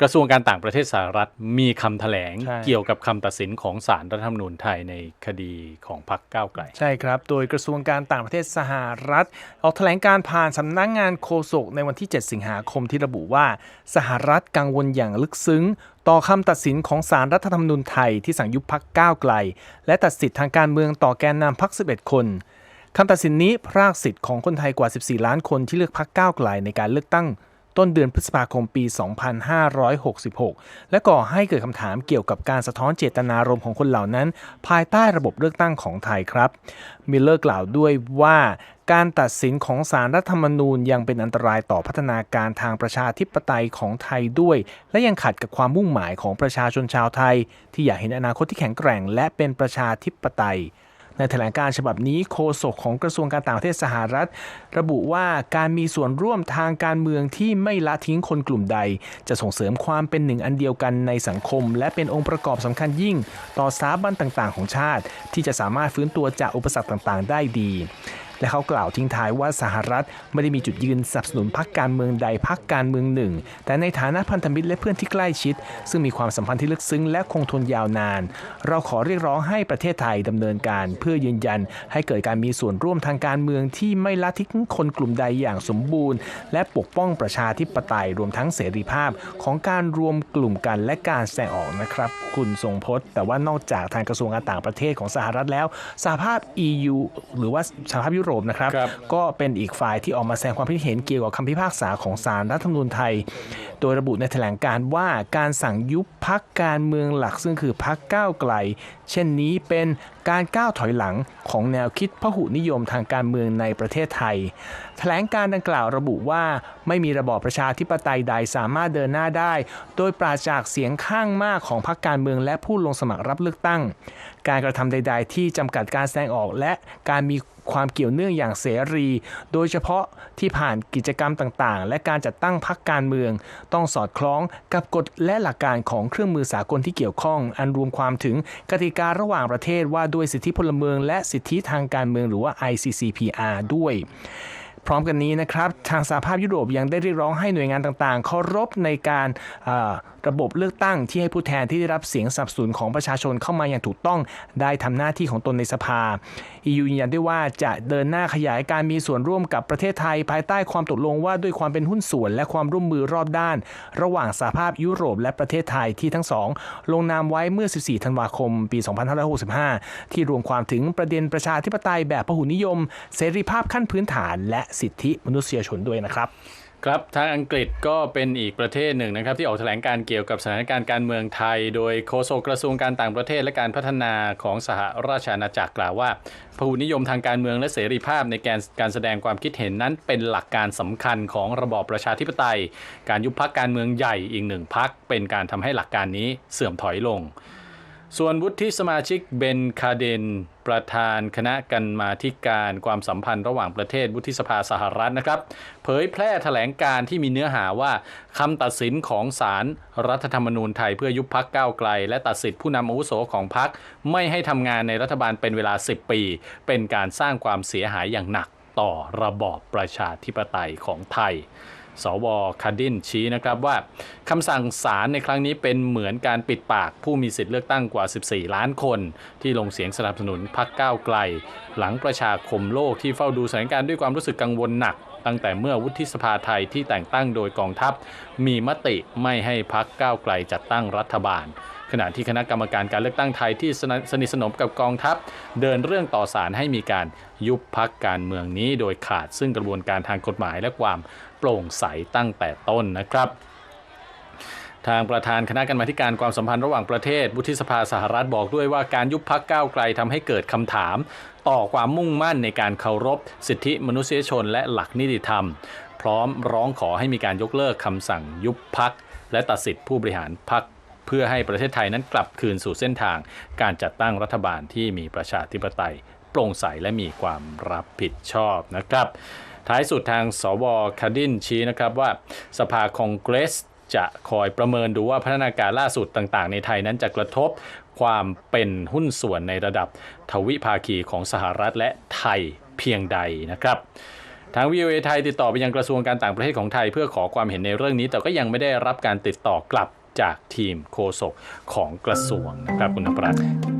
กระทรวงการต่างประเทศสหรัฐมีคำแถลงใช่เกี่ยวกับคำตัดสินของศาลรัฐธรรมนูญไทยในคดีของพรรคก้าวไกล ใช่ครับ โดยกระทรวงการต่างประเทศสหรัฐ ออกแถลงการผ่านสำนักงงานโฆษกในวันที่ 7 สิงหาคมที่ระบุว่า สหรัฐกังวลอย่างลึกซึ้ง ต่อคำตัดสินของศาลรัฐธรรมนูญไทยที่สั่งยุบพักก้าวไกล และตัดสิทธิทางการเมืองต่อแกนนำพัก11 คนคำตัดสินนี้พรากสิทธิ์ของคนไทยกว่า 14 ล้านคนที่เลือกพักก้าวไกลในการเลือกตั้ง ต้นเดือนพฤษภาคมปี 2566 และก่อให้เกิดคำถามเกี่ยวกับการสะท้อนเจตนารมณ์ของคนเหล่านั้น ภายใต้ระบบเลือกตั้งของไทยครับ มิลเลอร์กล่าวด้วยว่าการตัดสินของสารรัฐธรรมนูญยังเป็นอันตรายต่อพัฒนาการทางประชาธิปไตยของไทยด้วย และยังขัดกับความมุ่งหมายของประชาชนชาวไทย ที่อยากเห็นอนาคตที่แข็งแกร่ง และเป็นประชาธิปไตย ในแถลงการฉบับนี้โฆษกของกระทรวงการต่างประเทศสหรัฐ ระบุว่าการมีส่วนร่วมทางการเมืองที่ไม่ละทิ้งคนกลุ่มใด จะส่งเสริมความเป็นหนึ่งอันเดียวกันในสังคม และเป็นองค์ประกอบสำคัญยิ่ง ต่อสถาบันต่างๆ ของชาติ ที่จะสามารถฟื้นตัวจากอุปสรรคต่างๆ ได้ดี และเขากล่าวทิ้งท้ายว่าสหรัฐไม่ได้มีจุดยืนสนับสนุนพรรคการเมืองใดพรรคการเมืองหนึ่ง แต่ในฐานะพันธมิตรและเพื่อนที่ใกล้ชิด ซึ่งมีความสัมพันธ์ที่ลึกซึ้งและคงทนยาวนาน เราขอเรียกร้องให้ประเทศไทยดำเนินการ เพื่อยืนยันให้เกิดการมีส่วนร่วมทางการเมืองที่ไม่ละทิ้งคนกลุ่มใดอย่างสมบูรณ์ และปกป้องประชาธิปไตยรวมทั้งเสรีภาพของการรวมกลุ่มกันและการแสดงออกนะครับ คุณทรงพจน์ แต่ว่านอกจากทางกระทรวงการต่างประเทศของสหรัฐแล้วสหภาพ EU หรือว่าสหภาพยุโรปนะครับครับก็เป็นอีกฝ่ายที่ออกมาแสดงความคิดเห็นเกี่ยวกับคำพิพากษาของศาลรัฐธรรมนูญไทย โดยระบุในแถลงการว่าการสั่งยุบพักการเมืองหลักซึ่งคือพักก้าวไกล เช่นนี้เป็นการก้าวถอยหลังของแนวคิดพหุนิยมทางการเมืองในประเทศไทย แถลงการดังกล่าวระบุว่า ไม่มีระบอบประชาธิปไตยใดสามารถเดินหน้าได้ โดยปราศจากเสียงข้างมากของพรรคการเมืองและผู้ลงสมัครรับเลือกตั้ง การกระทำใด ๆ ที่จำกัดการแสดงออกและการมีความเกี่ยวเนื่องอย่างเสรี โดยเฉพาะที่ผ่านกิจกรรมต่างๆ และการจัดตั้งพรรคการเมือง ต้องสอดคล้องกับกฎและหลักการของเครื่องมือสากลที่เกี่ยวข้อง อันรวมความถึงกติการะหว่างประเทศว่าด้วด้วยสิทธิพลเมือง และสิทธิทางการเมืองหรือว่า ICCPR ด้วย พร้อมกันนี้นะครับทางสหภาพยุโรปยังได้เรียกร้องให้หน่วยงานต่างๆเคารพในการระบบเลือกตั้งที่ให้ผู้แทนที่ได้รับเสียงสนับสนุนของประชาชนเข้ามาอย่างถูกต้องได้ทำหน้าที่ของตนในสภา EU ยืนยันด้วยว่าจะเดินหน้าขยายการมีส่วนร่วมกับประเทศไทย ภายใต้ความตกลงว่าด้วยความเป็นหุ้นส่วน และความร่วมมือรอบด้าน ระหว่างสหภาพยุโรปและประเทศไทยที่ทั้งสอง ลงนามไว้เมื่อ 14 ธันวาคม ปี 2565 ที่รวมความถึงประเด็นประชาธิปไตยแบบพหุนิยม เสรีภาพขั้นพื้นฐาน และสิทธิมนุษยชนด้วยนะครับครับทางอังกฤษก็เป็นอีกประเทศหนึ่งนะครับที่ออกแถลงการเกี่ยวกับสถานการณ์การเมืองไทย โดยโฆษกกระทรวงการต่างประเทศและการพัฒนาของสหราชอาณาจักรกล่าวว่าพหุนิยมทางการเมืองและเสรีภาพในการการแสดงความคิดเห็นนั้นเป็นหลักการสำคัญของระบอบประชาธิปไตย การยุบพักการเมืองใหญ่อีกหนึ่งพักเป็นการทำให้หลักการนี้เสื่อมถอยลง ส่วนวุฒิสมาชิกเบนคาเดน ประธานคณะกรรมาธิการความสัมพันธ์ระหว่างประเทศวุฒิสภาสหรัฐนะครับ เผยแพร่แถลงการที่มีเนื้อหาว่าคำตัดสินของศาลรรัฐธรรมนูญไทยเพื่อยุบพักก้าวไกล และตัดสิทธิผู้นำอาวุโสของพักไม่ให้ทำงานในรัฐบาลเป็นเวลา 10 ปี เป็นการสร้างความเสียหายอย่างหนักต่อระบอบประชาธิปไตยของไทย สวคาดินชี้นะครับว่าคำสั่งศาลในครั้งนี้เป็นเหมือนการปิดปากผู้มีสิทธิ์เลือกตั้งกว่า 14 ล้านคน ที่ลงเสียงสนับสนุนพรรคก้าวไกล หลังประชาคมโลกที่เฝ้าดูสถานการณ์ด้วยความรู้สึกกังวลหนักตั้งแต่เมื่อวุฒิสภาไทยที่แต่งตั้งโดยกองทัพ มีมติไม่ให้พรรคก้าวไกลจัดตั้งรัฐบาล ขณะที่คณะกรรมการการเลือกตั้งไทยที่สนิทสนมกับกองทัพ เดินเรื่องต่อศาลให้มีการยุบพักการเมืองนี้ โดยขาดซึ่งกระบวนการทางกฎหมายและความโปร่งใสตั้งแต่ต้นนะครับทางประธานคณะกรรมาการความสัมพันธ์ระหว่างประเทศวุฒิสภาสหรัฐบอกด้วยว่าการยุบพักก้าวไกลทำให้เกิดคำถาม ต่อความมุ่งมั่นในการเคารพ สิทธิมนุษยชนและหลักนิติธรรม พร้อมร้องขอให้มีการยกเลิกคำสั่งยุบพักและตัดสิทธิผู้บริหารพัก เพื่อให้ประเทศไทยนั้นกลับคืนสู่เส้นทาง การจัดตั้งรัฐบาลที่มีประชาธิปไตยโปร่งใสและมีความรับผิดชอบนะครับ ท้ายสุดทางสวคดินชี้นะครับว่าสภาคองเกรสจะคอยประเมินดูว่าพัฒนาการล่าสุดต่างๆ ในไทยนั้นจะกระทบความเป็นหุ้นส่วนในระดับทวิภาคีของสหรัฐและไทยเพียงใดนะครับ ทาง VOA ไทยติดต่อไปยังกระทรวงการต่างประเทศของไทย เพื่อขอความเห็นในเรื่องนี้ แต่ก็ยังไม่ได้รับการติดต่อกลับ จากทีมโฆษกของกระทรวงนะครับคุณนภัส